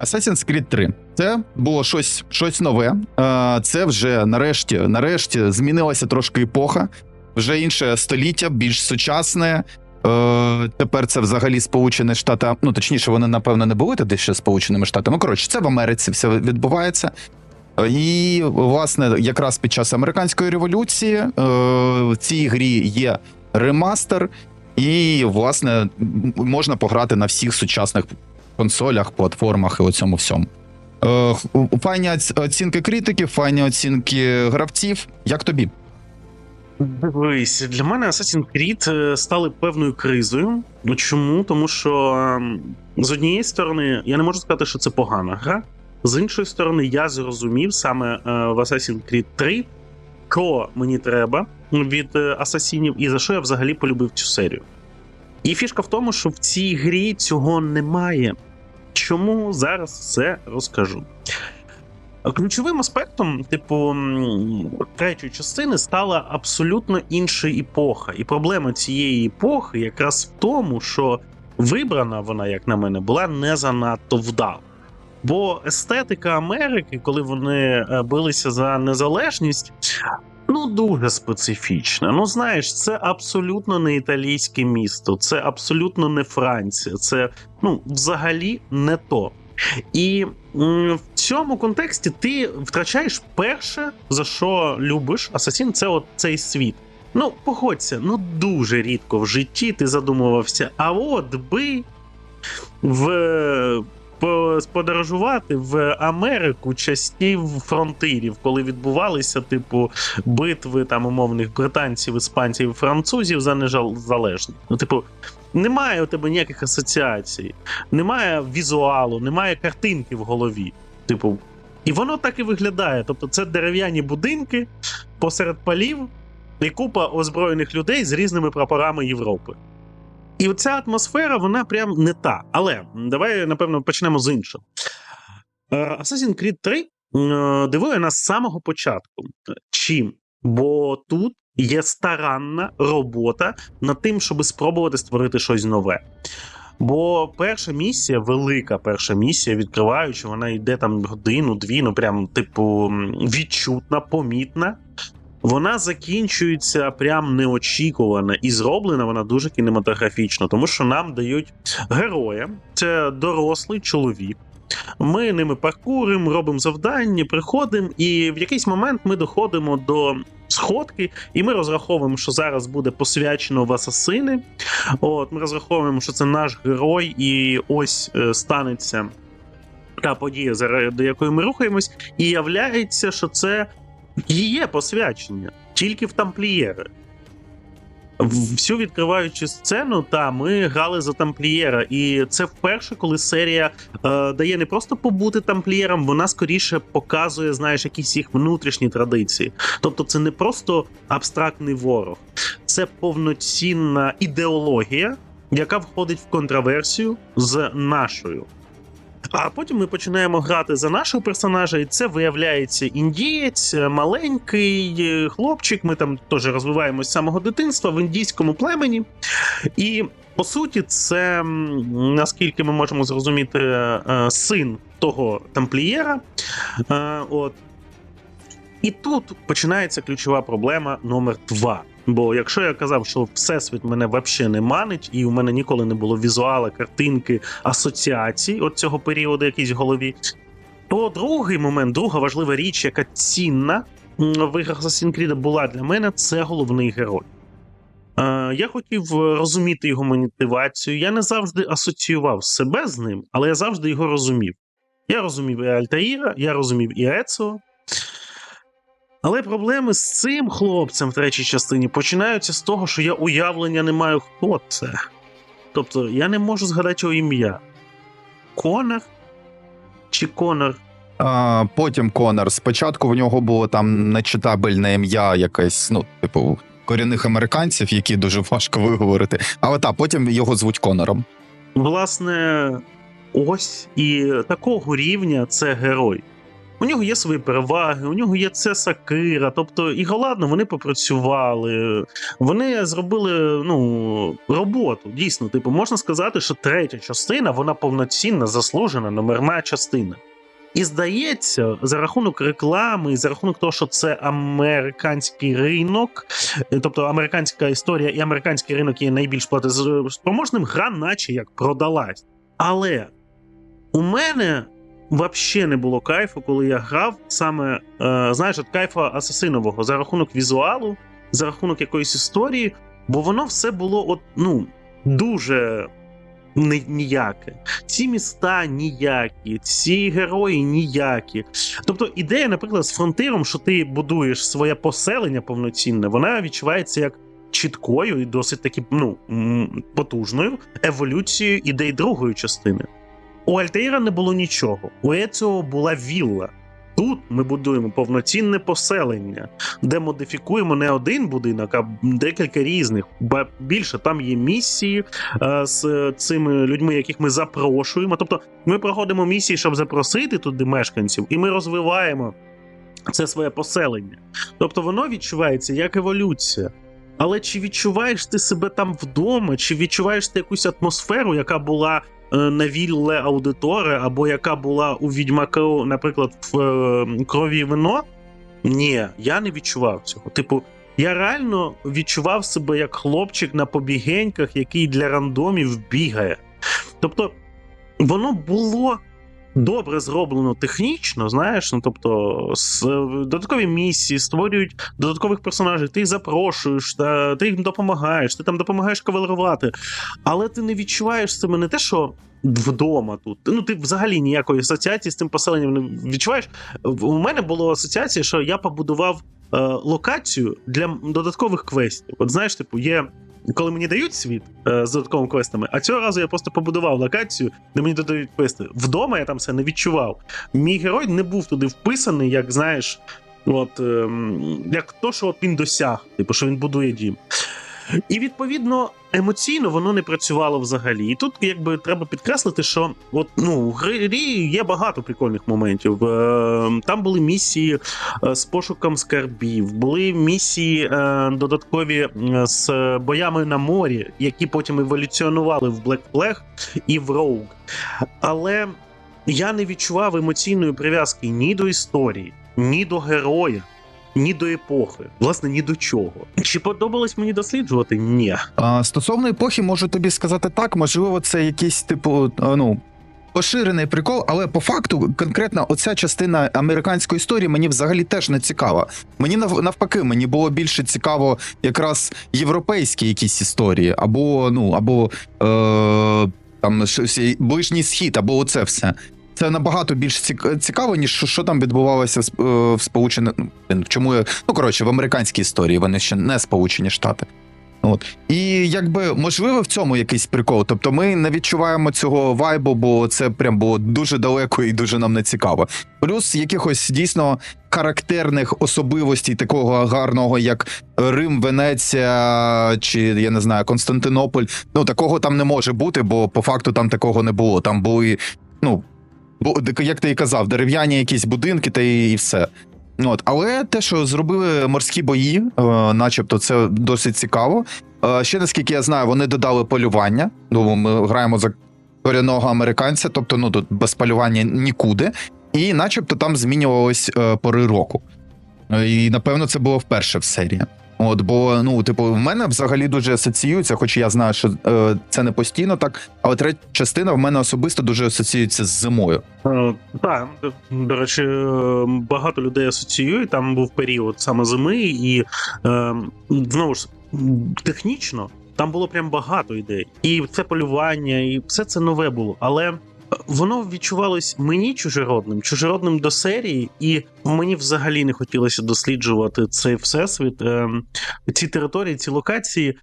Assassin's Creed 3. Це було щось, щось нове. Це вже нарешті, нарешті змінилася трошки епоха. Вже інше століття, більш сучасне. Е, Тепер це взагалі Сполучені Штати. Ну точніше, вони напевно не були тоді ще Сполученими Штатами. Коротше, це в Америці все відбувається. І власне, якраз під час американської революції е, в цій грі є ремастер, і власне можна пограти на всіх сучасних консолях, платформах і у цьому всьому. Е, Файні оцінки критиків, файні оцінки гравців. Як тобі? Дивись, для мене Assassin's Creed е, стали певною кризою. Ну чому? Тому що ем, з однієї сторони я не можу сказати, що це погана гра. З іншої сторони, я зрозумів саме е, в Assassin's Creed 3, що мені треба від е, асасінів і за що я взагалі полюбив цю серію. І фішка в тому, що в цій грі цього немає. Чому зараз все розкажу. Ключовим аспектом, типу, третьої частини стала абсолютно інша епоха. І проблема цієї епохи якраз в тому, що вибрана вона, як на мене, була не занадто вдала. Бо естетика Америки, коли вони е, билися за незалежність, ну дуже специфічна. Ну знаєш, це абсолютно не італійське місто, це абсолютно не Франція, це ну взагалі не то. І в цьому контексті ти втрачаєш перше, за що любиш Асасін, це от цей світ. Ну, погодься, ну дуже рідко в житті ти задумувався, а от би в. По- Подорожувати в Америку частів фронтирів, коли відбувалися, типу, битви там умовних британців, іспанців, французів за незалежність. Ну, типу, немає у тебе ніяких асоціацій немає візуалу, немає картинки в голові. Типу, і воно так і виглядає. Тобто, це дерев'яні будинки посеред полів і купа озброєних людей з різними прапорами Європи. І оця атмосфера, вона прям не та. Але давай, напевно, почнемо з іншого. Е, Assassin's Creed 3 е, дивує нас з самого початку. Чим? Бо тут є старанна робота над тим, щоб спробувати створити щось нове. Бо перша місія, велика перша місія, відкриваючи, вона йде там годину-дві, ну прям, типу, відчутна, помітна. Вона закінчується прям неочікувано і зроблена вона дуже кінематографічно, тому що нам дають героя, це дорослий чоловік. Ми ними паркуримо, робимо завдання, приходимо, і в якийсь момент ми доходимо до сходки, і ми розраховуємо, що зараз буде посвячено в асасини. От, ми розраховуємо, що це наш герой, і ось е, станеться та подія, заради якої ми рухаємось, і являється, що це є посвячення тільки в тамплієри. Всю відкриваючи сцену, та ми грали за тамплієра, і це вперше, коли серія е, дає не просто побути тамплієром, вона скоріше показує, знаєш, якісь їх внутрішні традиції. Тобто, це не просто абстрактний ворог, це повноцінна ідеологія, яка входить в контраверсію з нашою. А потім ми починаємо грати за нашого персонажа, і це виявляється індієць, е, маленький е, хлопчик. Ми там теж розвиваємось з самого дитинства в індійському племені. І по суті, це наскільки ми можемо зрозуміти, е, син того тамплієра. От. І тут починається ключова проблема номер два. Бо якщо я казав, що всесвіт мене взагалі не манить, і у мене ніколи не було візуала, картинки, асоціацій от цього періоду якийсь в голові, то другий момент, друга важлива річ, яка цінна в іграх Assassin's Creed була для мене, це головний герой. Е, я хотів розуміти його мотивацію. Я не завжди асоціював себе з ним, але я завжди його розумів. Я розумів і Альтаїра, я розумів і Ецо. Але проблеми з цим хлопцем в третій частині починаються з того, що я уявлення не маю, хто це. Тобто я не можу згадати його ім'я. Конор? Чи Конор? А, потім Конор. Спочатку в нього було там нечитабельне ім'я, якесь, ну, типу, корінних американців, які дуже важко виговорити. Але так, потім його звуть Конором. Власне, ось і такого рівня це герой. У нього є свої переваги, у нього є це сакира. Тобто, і ладно, вони попрацювали, вони зробили ну, роботу. Дійсно, типу, можна сказати, що третя частина вона повноцінна, заслужена, номерна частина. І здається, за рахунок реклами, за рахунок того, що це американський ринок, е, тобто американська історія і американський ринок є найбільш платоспроможним, гра, наче як продалась. Але у мене взагалі не було кайфу, коли я грав саме, е, знаєш, от кайфа асасинового за рахунок візуалу, за рахунок якоїсь історії, бо воно все було от, ну, дуже ні- ніяке. Ці міста ніякі, ці герої ніякі. Тобто ідея, наприклад, з фронтиром, що ти будуєш своє поселення повноцінне, вона відчувається як чіткою і досить таки ну, потужною еволюцією ідей другої частини. У Альтеїра не було нічого. У Еціо була вілла. Тут ми будуємо повноцінне поселення, де модифікуємо не один будинок, а декілька різних. Ба більше там є місії е, з цими людьми, яких ми запрошуємо. Тобто ми проходимо місії, щоб запросити туди мешканців, і ми розвиваємо це своє поселення. Тобто воно відчувається як еволюція. Але чи відчуваєш ти себе там вдома, чи відчуваєш ти якусь атмосферу, яка була е, аудитори, Аудиторе, або яка була у Відьмаку, наприклад, в е, крові вино? Ні, я не відчував цього. Типу, я реально відчував себе як хлопчик на побігеньках, який для рандомів бігає. Тобто, воно було добре зроблено технічно, знаєш. Ну тобто, з, додаткові місії створюють додаткових персонажів, ти їх запрошуєш, та, ти їм допомагаєш, ти там допомагаєш кавалерувати. Але ти не відчуваєш себе не те, що. Вдома тут. Ну, ти взагалі ніякої асоціації з тим поселенням не відчуваєш. У мене була асоціація, що я побудував е, локацію для додаткових квестів. От знаєш, типу, є. Коли мені дають світ е, з додатковими квестами, а цього разу я просто побудував локацію, де мені додають квести. Вдома я там це не відчував. Мій герой не був туди вписаний, як знаєш, от е, як то, що от він досяг, типу, що він будує дім. І відповідно емоційно воно не працювало взагалі. І тут якби треба підкреслити, що от ну в грі є багато прикольних моментів. Е, Там були місії е, з пошуком скарбів, були місії е, додаткові з боями на морі, які потім еволюціонували в Black Flag і в Rogue. Але я не відчував емоційної прив'язки ні до історії, ні до героя. Ні до епохи, власне, ні до чого. Чи подобалось мені досліджувати? Ні. А, стосовно епохи, можу тобі сказати так, можливо, це якийсь типу, ну. Поширений прикол, але по факту конкретно оця частина американської історії мені взагалі теж не цікава. Мені навпаки, мені було більше цікаво якраз європейські якісь історії, або ну, або е, там ближній схід, або оце все. Це набагато більш цікаво, ніж що, що там відбувалося в, е, Сполучених. ну, Чому я. Ну, коротше, в американській історії вони ще не Сполучені Штати. От. І якби можливо в цьому якийсь прикол. Тобто ми не відчуваємо цього вайбу, бо це прям було дуже далеко і дуже нам не цікаво. Плюс якихось дійсно характерних особливостей такого гарного, як Рим, Венеція чи я не знаю, Константинополь. Ну такого там не може бути, бо по факту там такого не було. Там були, ну як ти і казав, дерев'яні якісь будинки та і, все. От, але те, що зробили морські бої, е, начебто, це досить цікаво. Е, ще наскільки я знаю, вони додали полювання. Ну, ми граємо за корінного американця, тобто ну тут без полювання нікуди. І начебто там змінювались е, пори року. Е, І напевно це було вперше в серії. От, бо ну, типу, в мене взагалі дуже асоціюється, хоч я знаю, що е, це не постійно так, але третя частина в мене особисто дуже асоціюється з зимою. Е, Так, до речі, е, багато людей асоціюють. Там був період саме зими, і е, знову ж технічно там було прям багато ідей. І це полювання, і все це нове було. Але воно відчувалось мені чужеродним, чужеродним до серії, і мені взагалі не хотілося досліджувати цей всесвіт, е, ці території, ці локації.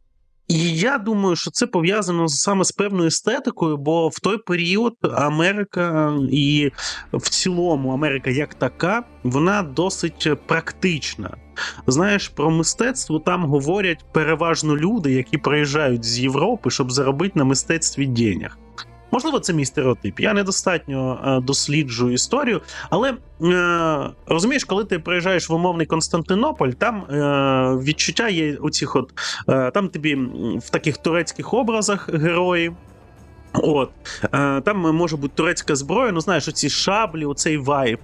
І я думаю, що це пов'язано саме з певною естетикою, бо в той період Америка і в цілому Америка як така, вона досить практична. Знаєш, про мистецтво там говорять переважно люди, які приїжджають з Європи, щоб заробити на мистецтві денег. Можливо, це мій стереотип. Я недостатньо е, досліджую історію, але е, розумієш, коли ти приїжджаєш в умовний Константинополь, там е, відчуття є у цих от е, там тобі в таких турецьких образах герої. От е, там може бути турецька зброя, ну знаєш, оці шаблі, оцей вайб.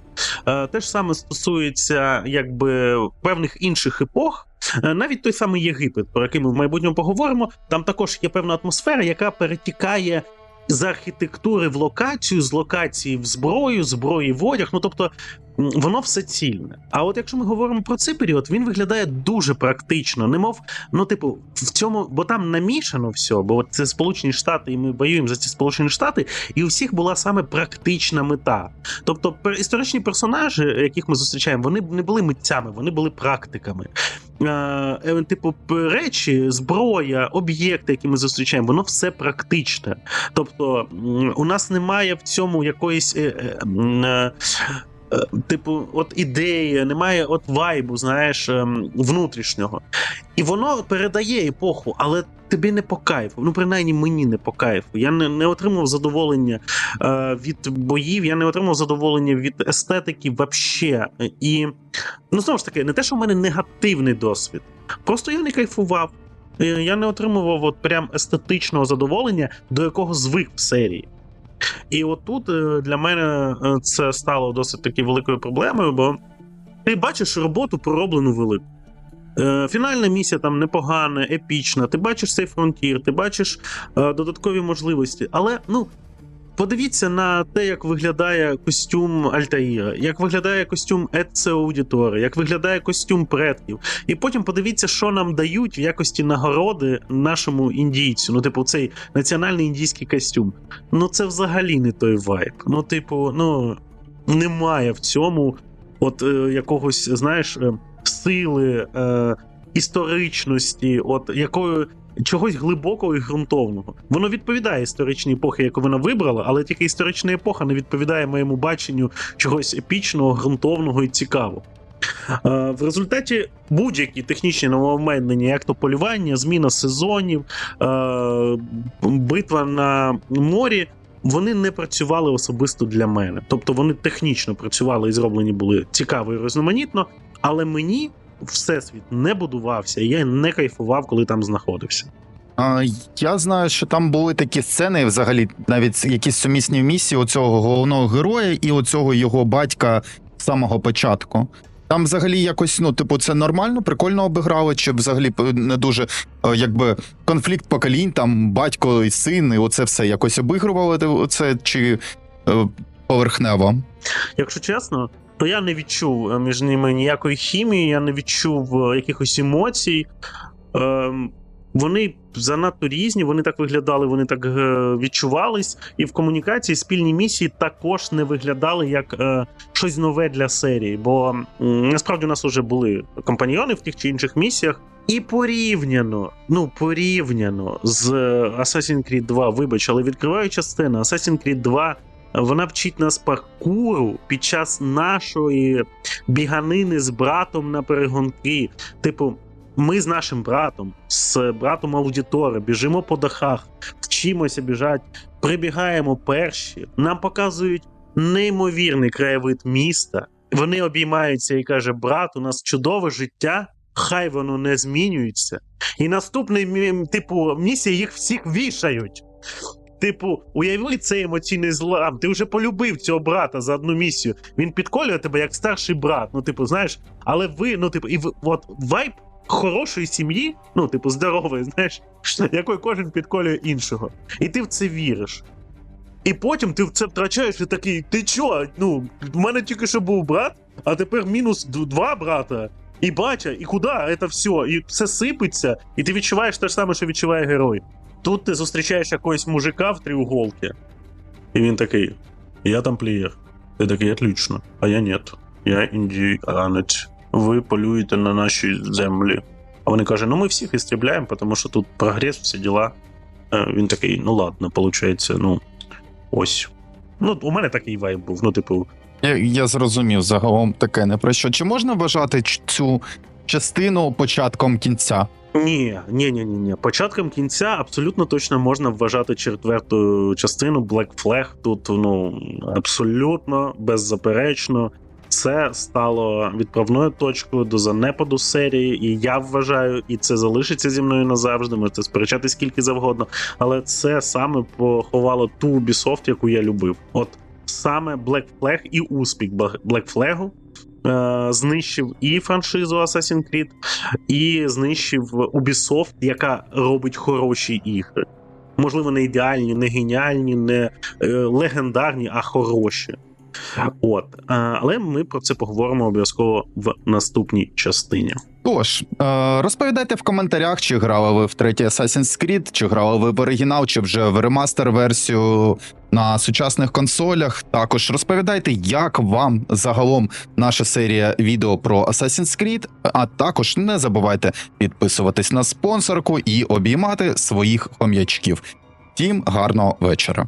Е, те ж саме стосується якби певних інших епох. Е, Навіть той самий Єгипет, про який ми в майбутньому поговоримо, там також є певна атмосфера, яка перетікає з архітектури в локацію, з локації в зброю, зброї в одяг. Ну тобто воно все цільне. А от якщо ми говоримо про цей період, він виглядає дуже практично, немов, ну, типу, в цьому, бо там намішано все, бо це Сполучені Штати, і ми воюємо за ці Сполучені Штати, і у всіх була саме практична мета. Тобто, історичні персонажі, яких ми зустрічаємо, вони не були митцями, вони були практиками. Е, е, типу, речі, зброя, об'єкти, які ми зустрічаємо, воно все практичне. Тобто, у нас немає в цьому якоїсь. е, е, е, Типу, от ідеї, немає от вайбу, знаєш, ем, внутрішнього. І воно передає епоху, але тобі не по кайфу. Ну, принаймні, мені не по кайфу. Я не, не отримав задоволення е, від боїв, я не отримав задоволення від естетики вообще. І ну знову ж таки, не те, що в мене негативний досвід. Просто я не кайфував. Е, Я не отримував от прям естетичного задоволення, до якого звик в серії. І отут е, для мене е, це стало досить таки великою проблемою, бо ти бачиш роботу пророблену велику. Е, Фінальна місія там непогана, епічна. Ти бачиш цей фронтір, ти бачиш додаткові можливості. Але ну подивіться на те, як виглядає костюм Альтаїра, як виглядає костюм Еце Аудітори, як виглядає костюм предків. І потім подивіться, що нам дають в якості нагороди нашому індійцю. Ну, типу, цей національний індійський костюм. Ну, це взагалі не той вайб. Ну, типу, ну немає в цьому от е, якогось, знаєш, е, сили, е, історичності, от якої. Чогось глибокого і ґрунтовного. Воно відповідає історичній епохі, яку вона вибрала, але тільки історична епоха не відповідає моєму баченню чогось епічного, ґрунтовного і цікавого. В результаті будь-які технічні нововведення, як то полювання, зміна сезонів, битва на морі, вони не працювали особисто для мене. Тобто вони технічно працювали і зроблені були цікаво і різноманітно, але мені всесвіт не будувався, і я не кайфував, коли там знаходився. А, я знаю, що там були такі сцени, взагалі, навіть якісь сумісні місії оцього головного героя і оцього його батька з самого початку. Там взагалі якось, ну, типу, це нормально, прикольно обіграли, чи взагалі не дуже е, якби конфлікт поколінь, там батько і син, і оце все якось обігрували оце, чи е, поверхнево. Якщо чесно, то я не відчув е, між ними ніякої хімії, я не відчув е, якихось емоцій. Ем, вони занадто різні, вони так виглядали, вони так е, відчувались. І в комунікації спільні місії також не виглядали як е, щось нове для серії. Бо насправді у нас вже були компаньйони в тих чи інших місіях. І порівняно, ну порівняно з Assassin's Creed 2, вибач, але відкриваюча сцена Assassin's Creed 2 вона вчить нас паркуру під час нашої біганини з братом на перегонки. Типу, ми з нашим братом, з братом аудитора, біжимо по дахах, вчимося біжати, прибігаємо перші. Нам показують неймовірний краєвид міста. Вони обіймаються і каже: брат, у нас чудове життя. Хай воно не змінюється. І наступний типу місія їх всіх вішають. Типу, уяви цей емоційний злам. Ти вже полюбив цього брата за одну місію. Він підколює тебе як старший брат. Ну, типу, знаєш, але ви, ну, типу, і ви, от вайб хорошої сім'ї, ну, типу, здорової, знаєш, якої кожен підколює іншого. І ти в це віриш. І потім ти в це втрачаєш і такий, ти чо? Ну, в мене тільки що був брат, а тепер мінус два брата. І батя, і куди? Це все, і все сипеться, і ти відчуваєш те ж саме, що відчуває герой. Тут ти зустрічаєш якогось мужика в треуголці, і він такий: Я тамплієр. Ти такий, отлично, а я нет. Я індіанець. Ви полюєте на нашій землі. А вони кажуть, ну ми всіх істрібляємо, тому що тут прогрес, всі діла. Е, Він такий, ну ладно, виходить, ну ось. Ну, у мене такий вайб був. Ну, типу, Я, я зрозумів загалом таке не про що. Чи можна вважати цю частину початком кінця? Ні, ні, ні, ні, ні. Початком кінця абсолютно точно можна вважати четверту частину Black Flag. Тут ну абсолютно беззаперечно. Це стало відправною точкою до занепаду серії, і я вважаю, і це залишиться зі мною назавжди. Можете сперечати скільки завгодно, але це саме поховало ту Ubisoft, яку я любив. От саме Black Flag і успіх Black Flag знищив і франшизу Assassin's Creed, і знищив Ubisoft, яка робить хороші ігри. Можливо, не ідеальні, не геніальні, не е, легендарні, а хороші. От, е, але ми про це поговоримо обов'язково в наступній частині. Тож, е, розповідайте в коментарях, чи грали ви в третій Assassin's Creed, чи грали ви в оригінал, чи вже в ремастер-версію на сучасних консолях. Також розповідайте, як вам загалом наша серія відео про Assassin's Creed, а також не забувайте підписуватись на спонсорку і обіймати своїх хом'ячків. Всім гарного вечора.